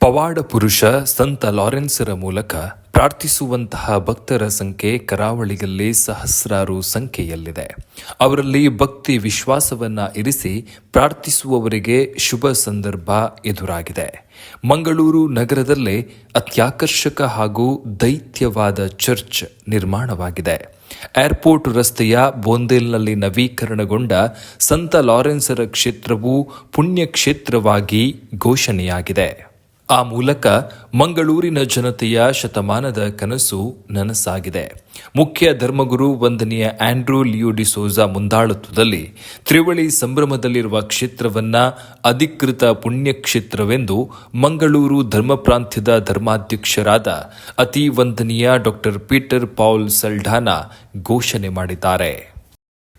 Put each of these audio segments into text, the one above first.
ಪವಾಡ ಪುರುಷ ಸಂತ ಲಾರೆನ್ಸರ ಮೂಲಕ ಪ್ರಾರ್ಥಿಸುವಂತಹ ಭಕ್ತರ ಸಂಖ್ಯೆ ಕರಾವಳಿಯಲ್ಲಿ ಸಹಸ್ರಾರು ಸಂಖ್ಯೆಯಲ್ಲಿದೆ. ಅವರಲ್ಲಿ ಭಕ್ತಿ ವಿಶ್ವಾಸವನ್ನ ಇರಿಸಿ ಪ್ರಾರ್ಥಿಸುವವರಿಗೆ ಶುಭ ಸಂದರ್ಭ ಎದುರಾಗಿದೆ. ಮಂಗಳೂರು ನಗರದಲ್ಲಿ ಅತ್ಯಾಕರ್ಷಕ ಹಾಗೂ ದೈತ್ಯವಾದ ಚರ್ಚ್ ನಿರ್ಮಾಣವಾಗಿದೆ. ಏರ್ಪೋರ್ಟ್ ರಸ್ತೆಯ ಬೋಂದೇಲ್ನಲ್ಲಿ ನವೀಕರಣಗೊಂಡ ಸಂತ ಲಾರೆನ್ಸರ ಕ್ಷೇತ್ರವು ಪುಣ್ಯಕ್ಷೇತ್ರವಾಗಿ ಘೋಷಣೆಯಾಗಿದೆ. ಆ ಮೂಲಕ ಮಂಗಳೂರಿನ ಜನತೆಯ ಶತಮಾನದ ಕನಸು ನನಸಾಗಿದೆ. ಮುಖ್ಯ ಧರ್ಮಗುರು ವಂದನೀಯ ಆಂಡ್ರೂ ಲಿಯೋ ಡಿಸೋಜಾ ಮುಂದಾಳತ್ವದಲ್ಲಿ ತ್ರಿವಳಿ ಸಂಭ್ರಮದಲ್ಲಿರುವ ಕ್ಷೇತ್ರವನ್ನ ಅಧಿಕೃತ ಪುಣ್ಯಕ್ಷೇತ್ರವೆಂದು ಮಂಗಳೂರು ಧರ್ಮ ಪ್ರಾಂತ್ಯದ ಧರ್ಮಾಧ್ಯಕ್ಷರಾದ ಅತಿ ವಂದನೀಯ ಡಾಕ್ಟರ್ ಪೀಟರ್ ಪೌಲ್ ಸಲ್ಢಾನಾ ಘೋಷಣೆ ಮಾಡಿದ್ದಾರೆ.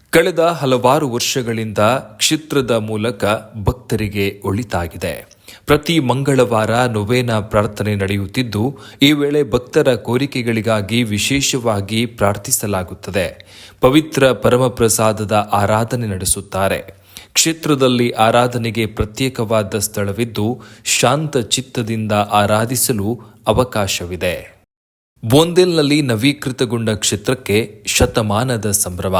ಕಳೆದ ಹಲವಾರು ವರ್ಷಗಳಿಂದ ಕ್ಷೇತ್ರದ ಮೂಲಕ ಭಕ್ತರಿಗೆ ಒಳಿತಾಗಿದೆ. ಪ್ರತಿ ಮಂಗಳವಾರ ನೊವೇನ ಪ್ರಾರ್ಥನೆ ನಡೆಯುತ್ತಿದ್ದು, ಈ ವೇಳೆ ಭಕ್ತರ ಕೋರಿಕೆಗಳಿಗಾಗಿ ವಿಶೇಷವಾಗಿ ಪ್ರಾರ್ಥಿಸಲಾಗುತ್ತದೆ. ಪವಿತ್ರ ಪರಮಪ್ರಸಾದದ ಆರಾಧನೆ ನಡೆಸುತ್ತಾರೆ. ಕ್ಷೇತ್ರದಲ್ಲಿ ಆರಾಧನೆಗೆ ಪ್ರತ್ಯೇಕವಾದ ಸ್ಥಳವಿದ್ದು, ಶಾಂತ ಚಿತ್ತದಿಂದ ಆರಾಧಿಸಲು ಅವಕಾಶವಿದೆ. ಬೋಂದೆಲ್ನಲ್ಲಿ ನವೀಕೃತಗೊಂಡ ಕ್ಷೇತ್ರಕ್ಕೆ ಶತಮಾನದ ಸಂಭ್ರಮ.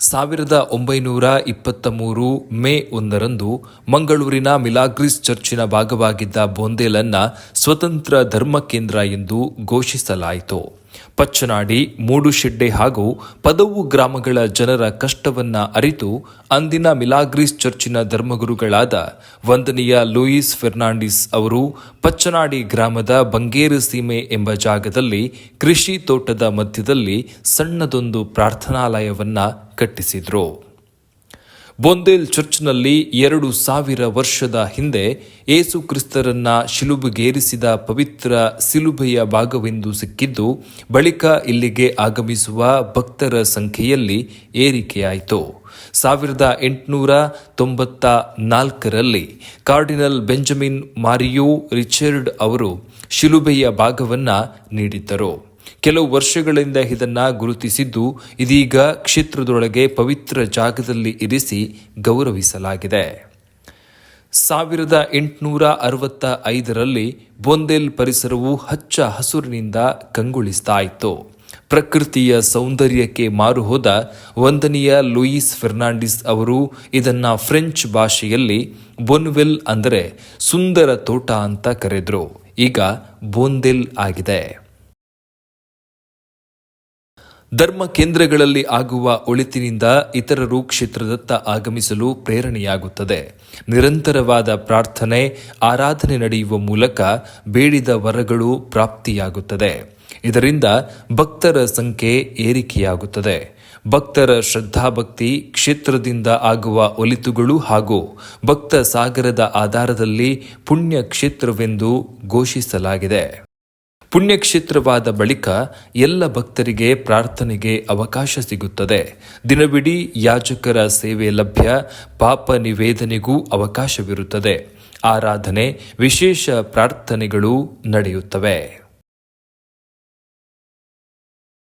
ಸಾವಿರದ ಒಂಬೈನೂರ ಇಪ್ಪತ್ತ ಮೂರು ಮೇ ಒಂದರಂದು ಮಂಗಳೂರಿನ ಮಿಲಾಗ್ರಿಸ್ ಚರ್ಚಿನ ಭಾಗವಾಗಿದ್ದ ಬೋಂದೇಲನ್ನ ಸ್ವತಂತ್ರ ಧರ್ಮ ಕೇಂದ್ರ ಎಂದು ಘೋಷಿಸಲಾಯಿತು. ಪಚ್ಚನಾಡಿ, ಮೂಡುಶೆಡ್ಡೆ ಹಾಗೂ ಪದವು ಗ್ರಾಮಗಳ ಜನರ ಕಷ್ಟವನ್ನ ಅರಿತು ಅಂದಿನ ಮಿಲಾಗ್ರೀಸ್ ಚರ್ಚಿನ ಧರ್ಮಗುರುಗಳಾದ ವಂದನೀಯ ಲೂಯಿಸ್ ಫೆರ್ನಾಂಡಿಸ್ ಅವರು ಪಚ್ಚನಾಡಿ ಗ್ರಾಮದ ಬಂಗೇರು ಸೀಮೆ ಎಂಬ ಜಾಗದಲ್ಲಿ ಕೃಷಿ ತೋಟದ ಮಧ್ಯದಲ್ಲಿ ಸಣ್ಣದೊಂದು ಪ್ರಾರ್ಥನಾಲಯವನ್ನ ಕಟ್ಟಿಸಿದ್ರು. ಬೊಂದೇಲ್ ಚರ್ಚ್ನಲ್ಲಿ ಎರಡು ಸಾವಿರ ವರ್ಷದ ಹಿಂದೆ ಏಸು ಕ್ರಿಸ್ತರನ್ನ ಶಿಲುಬೆಗೇರಿಸಿದ ಪವಿತ್ರ ಸಿಲುಬೆಯ ಭಾಗವೆಂದು ಸಿಕ್ಕಿದ್ದು, ಬಳಿಕ ಇಲ್ಲಿಗೆ ಆಗಮಿಸುವ ಭಕ್ತರ ಸಂಖ್ಯೆಯಲ್ಲಿ ಏರಿಕೆಯಾಯಿತು. ಸಾವಿರದ ಎಂಟುನೂರ ತೊಂಬತ್ತ ನಾಲ್ಕರಲ್ಲಿ ಕಾರ್ಡಿನಲ್ ಬೆಂಜಮಿನ್ ಮಾರಿಯೋ ರಿಚರ್ಡ್ ಅವರು ಶಿಲುಬೆಯ ಭಾಗವನ್ನು ನೀಡಿದ್ದರು. ಕೆಲವು ವರ್ಷಗಳಿಂದ ಇದನ್ನು ಗುರುತಿಸಿದ್ದು ಇದೀಗ ಕ್ಷೇತ್ರದೊಳಗೆ ಪವಿತ್ರ ಜಾಗದಲ್ಲಿ ಇರಿಸಿ ಗೌರವಿಸಲಾಗಿದೆ. ಸಾವಿರದ ಎಂಟುನೂರ ಅರವತ್ತ ಐದರಲ್ಲಿ ಬೊಂದೇಲ್ ಪರಿಸರವು ಹಚ್ಚ ಹಸುರಿನಿಂದ ಕಂಗೊಳಿಸ್ತಾ ಇತ್ತು ಪ್ರಕೃತಿಯ ಸೌಂದರ್ಯಕ್ಕೆ ಮಾರುಹೋದ ವಂದನೀಯ ಲೂಯಿಸ್ ಫೆರ್ನಾಂಡಿಸ್ ಅವರು ಇದನ್ನು ಫ್ರೆಂಚ್ ಭಾಷೆಯಲ್ಲಿ ಬೊನ್ವೆಲ್ ಅಂದರೆ ಸುಂದರ ತೋಟ ಅಂತ ಕರೆದ್ರು. ಈಗ ಬೊಂದೆಲ್ ಆಗಿದೆ. ಧರ್ಮ ಕೇಂದ್ರಗಳಲ್ಲಿ ಆಗುವ ಒಳಿತಿನಿಂದ ಇತರರು ಕ್ಷೇತ್ರದತ್ತ ಆಗಮಿಸಲು ಪ್ರೇರಣೆಯಾಗುತ್ತದೆ. ನಿರಂತರವಾದ ಪ್ರಾರ್ಥನೆ, ಆರಾಧನೆ ನಡೆಯುವ ಮೂಲಕ ಬೇಡಿದ ವರಗಳು ಪ್ರಾಪ್ತಿಯಾಗುತ್ತದೆ. ಇದರಿಂದ ಭಕ್ತರ ಸಂಖ್ಯೆ ಏರಿಕೆಯಾಗುತ್ತದೆ. ಭಕ್ತರ ಶ್ರದ್ಧಾಭಕ್ತಿ, ಕ್ಷೇತ್ರದಿಂದ ಆಗುವ ಒಲಿತುಗಳು ಹಾಗೂ ಭಕ್ತ ಸಾಗರದ ಆಧಾರದಲ್ಲಿ ಪುಣ್ಯ ಕ್ಷೇತ್ರವೆಂದು ಘೋಷಿಸಲಾಗಿದೆ. ಪುಣ್ಯಕ್ಷೇತ್ರವಾದ ಬಳಿಕ ಎಲ್ಲ ಭಕ್ತರಿಗೆ ಪ್ರಾರ್ಥನೆಗೆ ಅವಕಾಶ ಸಿಗುತ್ತದೆ. ದಿನವಿಡೀ ಯಾಜಕರ ಸೇವೆ ಲಭ್ಯ, ಪಾಪ ನಿವೇದನೆಗೂ ಅವಕಾಶವಿರುತ್ತದೆ. ಆರಾಧನೆ, ವಿಶೇಷ ಪ್ರಾರ್ಥನೆಗಳು ನಡೆಯುತ್ತವೆ.